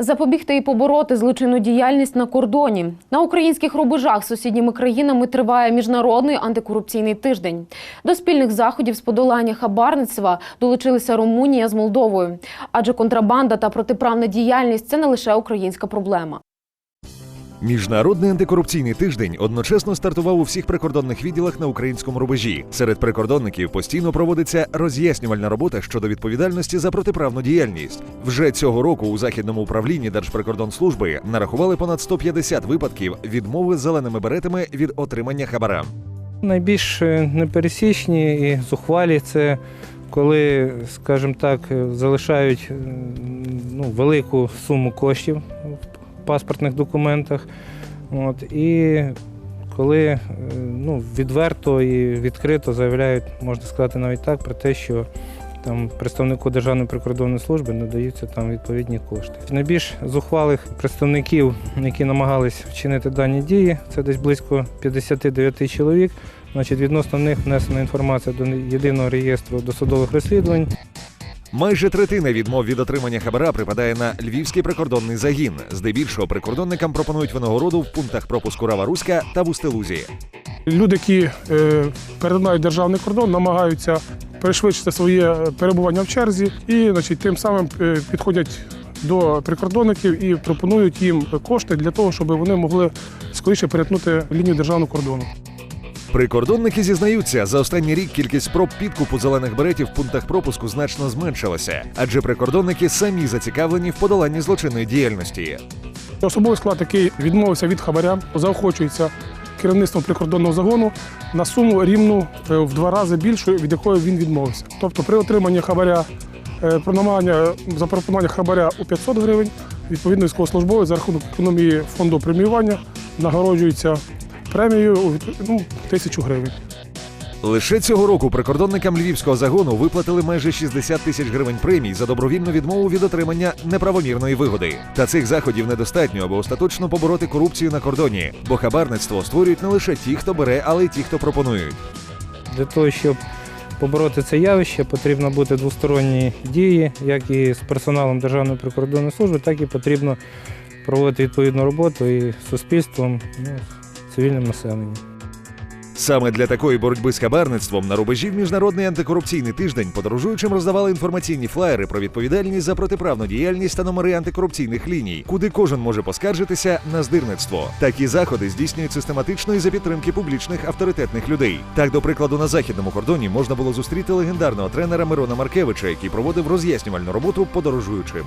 Запобігти і побороти злочинну діяльність на кордоні на українських рубежах з сусідніми країнами триває міжнародний антикорупційний тиждень. До спільних заходів з подолання хабарництва долучилися Румунія з Молдовою, адже контрабанда та протиправна діяльність це не лише українська проблема. Міжнародний антикорупційний тиждень одночасно стартував у всіх прикордонних відділах на українському рубежі. Серед прикордонників постійно проводиться роз'яснювальна робота щодо відповідальності за протиправну діяльність. Вже цього року у західному управлінні Держприкордонслужби нарахували понад 150 випадків відмови з зеленими беретами від отримання хабара. Найбільш е, непересічні і зухвалі це коли, скажімо так, залишають ну, велику суму коштів паспортних документах. От, і коли е, ну, відверто і відкрито заявляють, можна сказати навіть так, про те, що там представнику Державної прикордонної служби надаються там відповідні кошти. Найбільш зухвалих представників, які намагались вчинити дані дії, це десь близько 59 чоловік. Значить, відносно них внесена інформація до єдиного реєстру досудових розслідувань. Майже третина відмов від отримання хабара припадає на львівський прикордонний загін. Здебільшого прикордонникам пропонують винагороду в пунктах пропуску Рава Руська та Вустелузі. Люди, які е, перетинають державний кордон, намагаються перешвидшити своє перебування в черзі і значить, тим самим е, підходять до прикордонників і пропонують їм кошти для того, щоб вони могли скоріше перетнути лінію державного кордону. Прикордонники зізнаються, за останній рік кількість спроб підкупу зелених беретів в пунктах пропуску значно зменшилася, адже прикордонники самі зацікавлені в подоланні злочинної діяльності. Особовий склад, який відмовився від хабаря, заохочується керівництвом прикордонного загону на суму рівну е, в два рази більшу, від якої він відмовився. Тобто при отриманні хабаря, е, про намагання запропонування хабаря у 500 гривень, відповідно військовослужбовець за рахунок економії фонду преміювання нагороджується відп- ну, тисячу гривень. Лише цього року прикордонникам львівського загону виплатили майже 60 тисяч гривень премій за добровільну відмову від отримання неправомірної вигоди. Та цих заходів недостатньо, аби остаточно побороти корупцію на кордоні, бо хабарництво створюють не лише ті, хто бере, але й ті, хто пропонують. Для того, щоб побороти це явище, потрібно бути двосторонні дії, як і з персоналом Державної прикордонної служби, так і потрібно проводити відповідну роботу і з суспільством, ну, цивільним населенням. Саме для такої боротьби з хабарництвом на рубежі в міжнародний антикорупційний тиждень подорожуючим роздавали інформаційні флаєри про відповідальність за протиправну діяльність та номери антикорупційних ліній, куди кожен може поскаржитися на здирництво. Такі заходи здійснюють систематично і за підтримки публічних авторитетних людей. Так, до прикладу, на західному кордоні можна було зустріти легендарного тренера Мирона Маркевича, який проводив роз'яснювальну роботу подорожуючим.